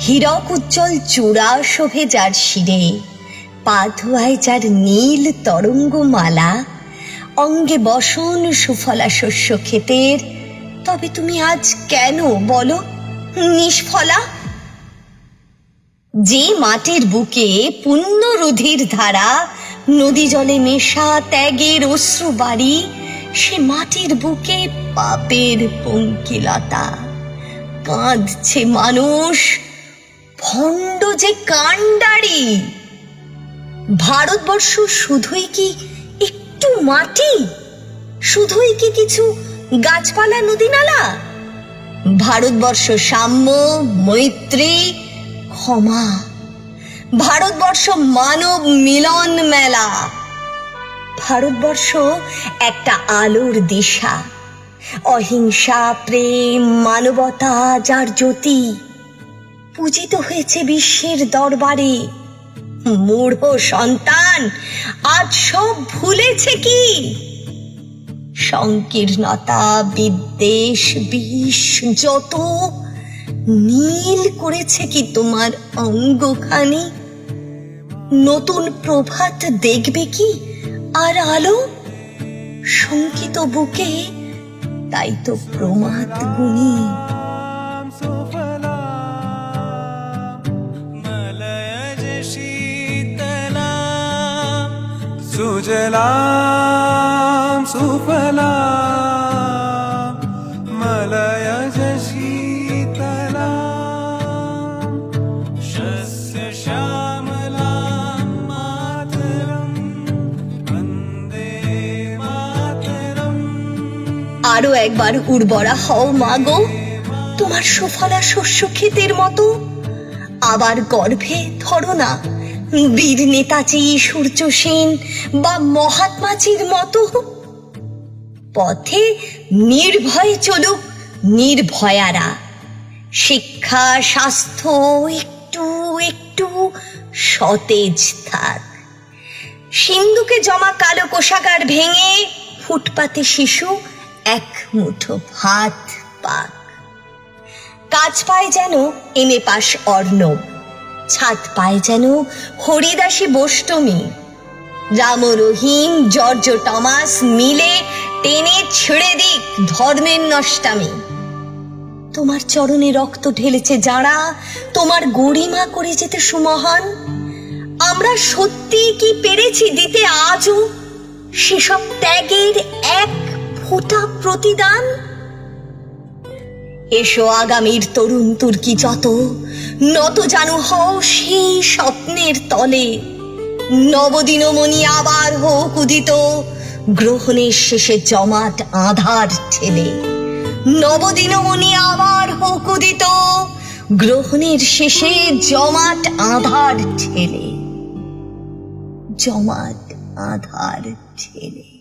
হীরক উজ্জ্বল চূড়া শোভে যার শিরে পা ধোয়ায় যার নীল তরঙ্গমালা। অঙ্গে বসন সুফলা শস্য ক্ষেতের, তবে তুমি আজ কেন বলো নিষ্ফলা? যে মাটির বুকে পুণ্য রুধির ধারা, নদী জলে মেশা ত্যাগের অশ্রু বাড়ি, সে মাটির বুকে পাপের পঙ্কিলতা। কাঁদছে মানুষ ভণ্ড যে কাণ্ডারি। ভারতবর্ষ শুধুই কি একটু মাটি? শুধুই কি কিছু গাছপালা নদী নালা ভারতবর্ষ সাম্য, মৈত্রী, ক্ষমা। ভারতবর্ষ মানব মিলন মেলা। ভারতবর্ষ একটা আলোর দিশা। অহিংসা, প্রেম, মানবতা, যার জ্যোতি। পূজিত হয়েছে বিশ্বের দরবারে। মূঢ় সন্তান, আজ সব ভুলেছে কি? সংকীর্ণতা, বিদ্বেষ, বিষ, যত নীল করেছে কি তোমার অঙ্গখানি? নতুন প্রভাত দেখবে কি আর আলো? শঙ্কিত বুকে তাই তো প্রমাদ গুণী। शीतला सुजलां सुफला मलयज शीतला शस्य श्यामलां मातरं वन्दे मातरम् আরো একবার উর্বরা হও মাগো তোমার সুফলা শস্য ক্ষেতের মতো আবার গর্ভে? ধরো না। বীর নেতাজি, সূর্য সেন বা মহাত্মাজির মতো? পথে নির্ভয়ে চলুক নির্ভয়ারা। শিক্ষা, স্বাস্থ্য একটু একটু সতেজ থাক। সিন্ধুকে জমা কালো কোষাগার ভেঙে ফুটপাতে শিশু এক মুঠো ভাত পাক। কাজ পায় যেন এমে পাশ অর্ণব। ছাদ পায় যেন হরিদাসী বষ্টমী। রাম রহিম, জর্জ টমাস মিলে টেনে ছেড়ে দিক ধর্মের নষ্টামি। তোমার চরণে রক্ত ঢেলেছে যারা, তোমার গরিমা করে যেতে সুমহান। আমরা সত্যি কি পেরেছি দিতে আজও সেসব ত্যাগের এক ফোঁটা প্রতিদান? এসো আগামীর তরুণ তুর্কি যত, নত জানু হও সেই স্বপ্নের তলে। নবদিনমণি আবার হোক উদিত, গ্রহণের শেষে জমাট আধার ঠেলে। নবদিনমণি আবার হোক উদিত, গ্রহণের শেষে জমাট আধার ঠেলে। জমাট আধার ঠেলে।